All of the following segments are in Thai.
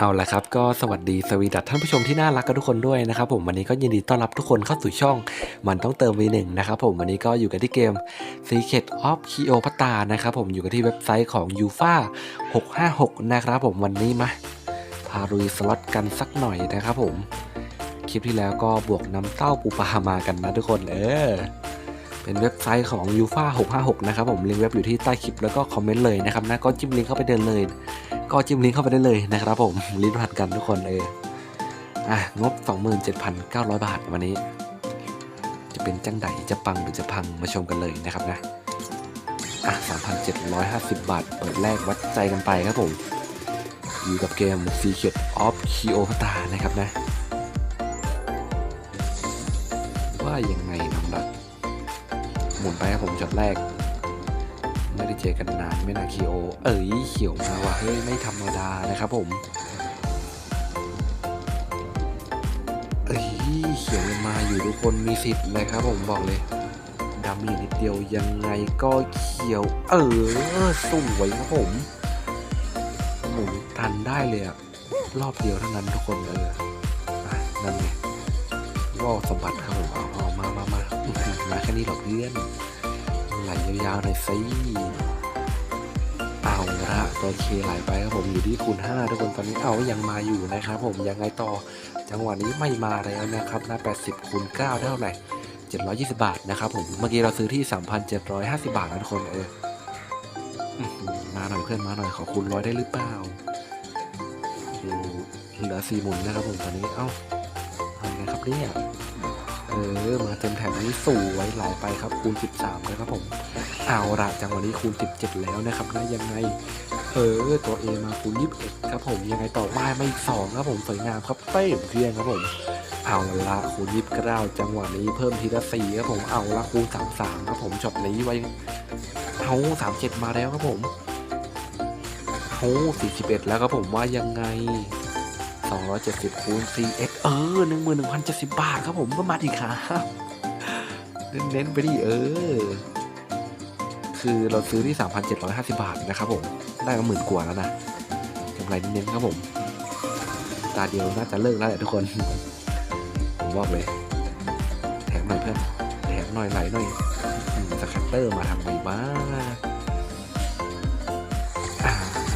เอาละครับก็สวัสดีสวีดัตท่านผู้ชมที่น่ารักกันทุกคนด้วยนะครับผมวันนี้ก็ยินดีต้อนรับทุกคนเข้าสู่ช่อง มันต้องเติม V1 นะครับผมวันนี้ก็อยู่กันที่เกม Secret of Cleopatra นะครับผมอยู่กันที่เว็บไซต์ของ u f a 656 นะครับผมวันนี้มาพารุยสล็อตกันสักหน่อยนะครับผม คลิปที่แล้วก็บวกน้ำเต้าปูปลามากันนะทุกคนเออ เป็นเว็บไซต์ของ u f a 656 นะครับผมลิงก์เว็บอยู่ที่ใต้คลิปแล้วก็คอมเมนต์เลยนะครับนะก็จิ้มลิงก์เข้าไปเดินเลย ก็จิ้มลิงก์เข้าไปได้เลยนะครับผมลิ้นผัดกันทุกคนเอออะงบ 27,900 บาทวันนี้ จะเป็นจังไดจะปังหรือจะพังมาชมกันเลยนะครับนะอะ3,750 บาท เปิดแรกวัดใจกันไปครับผม อยู่กับเกม Secret of Cleopatra นะครับนะ ว่ายังไงน้องรัก หมุนไปครับผมช็อตแรก ไม่ได้เจอกันนานไม่นาคีโอ เอ้ยเขียวมาว่ะเฮ้ยไม่ธรรมดานะครับผม เอ้ยเขียวมาอยู่ทุกคนมีสิทธิ์เลยครับผมบอกเลยดำอยู่นิดเดียวยังไงก็เขียว เออสวยครับผมหมุนทันได้เลยอะรอบเดียวเท่านั้นทุกคนเออนั่นไงว่าวสมบัติครับผมเอามามามามา ค่นี้หรอกเพื่อน ไหลยาวๆหน่อยสิเอาละตัวเคไหลไปครับผมอยู่ที่คูณ5ทุกคนตอนนี้เอายังมาอยู่นะครับผมยังไงต่อจังหวะนี้ไม่มาแล้วนะครับนะ80คูณ9เท่าไหร่720 บาทนะครับผมเมื่อกี้เราซื้อที่ 3,750 บาทนะทุกคนเออมาหน่อยเพื่อนมาหน่อยขอคูณร้อยได้หรือเปล่าเหลือสี่หมุนนะครับผมตอนนี้เอ้าทำไงครับเนี่ย ออมาเต็มแถบนี้สวยไหลไปครับคูณ 13นะครับผมเอาละจังหวะนี้คูณ 17 แล้วนะครับนะยังไงเออตัว A มาคูณ21ครับผมยังไงต่อมาไม่อีก2ครับผมสวยงามครับเต้มเพียงครับผมเอาละคูณ29จังหวะนี้เพิ่มทีละ4ครับผมเอาละคูณ33ครับผมช็อตนี้ไว้เอา37 มาแล้วครับผมเอา41 แล้วครับผมว่ายังไง 270คูณ CS เออ 11,070 บาทครับผมก็มาดีครับเน้นๆไปดิเออ คือเราซื้อที่ 3,750 บาทนะครับผม ได้มาหมื่นกว่าแล้วนะกำไรเน้นๆครับผม ตาเดียวน่าจะเลิกแล้วแหละทุกคน ผมบอกเลย แถมหน่อยเพื่อนแถมหน่อยไหลหน่อยอืมสคัตเตอร์มาทำไงบ้าง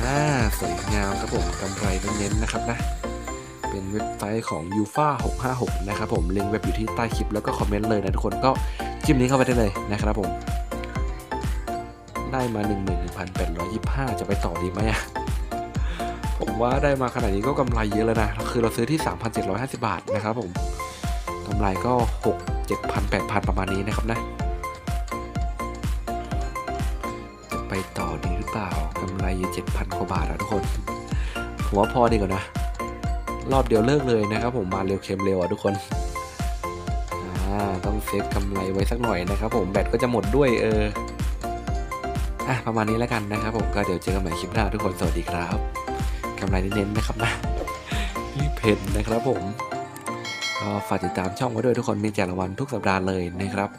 อ่าสวยงามครับผมกำไรเน้นๆนะครับนะ เป็นเว็บไซต์ของ u f a 656 นะครับผมลิงก์เว็บอยู่ที่ใต้คลิปแล้วก็คอมเมนต์เลยนะทุกคนก็จิ้มลิงก์เข้าไปได้เลยนะครับผม ได้มา 11,825 จะไปต่อดีไหมอะผมว่าได้มาขนาดนี้ก็กำไรเยอะแล้วนะ คือเราซื้อที่ 3,750 บาทนะครับผมกำไรก็ 6 7,000 8,000 ประมาณนี้นะครับนะจะไปต่อดีหรือเปล่ากำไรอยู่7,000กว่าบาทอะทุกคน ผมว่าพอดีกว่านะ รอบเดียวเลิกเลยนะครับผมมาเร็วเค็มเร็วอะทุกคนต้องเซฟกำไรไว้สักหน่อยนะครับผมแบตก็จะหมดด้วยเอออะประมาณนี้แล้วกันนะครับผมก็เดี๋ยวเจอกันใหม่คลิปหน้าทุกคนสวัสดีครับกำไรเน้นๆนะครับนะรีบเพนนะครับผมก็ฝากติดตามช่องไว้ด้วยทุกคนมีแจกรางวัลทุกสัปดาห์เลยนะครับ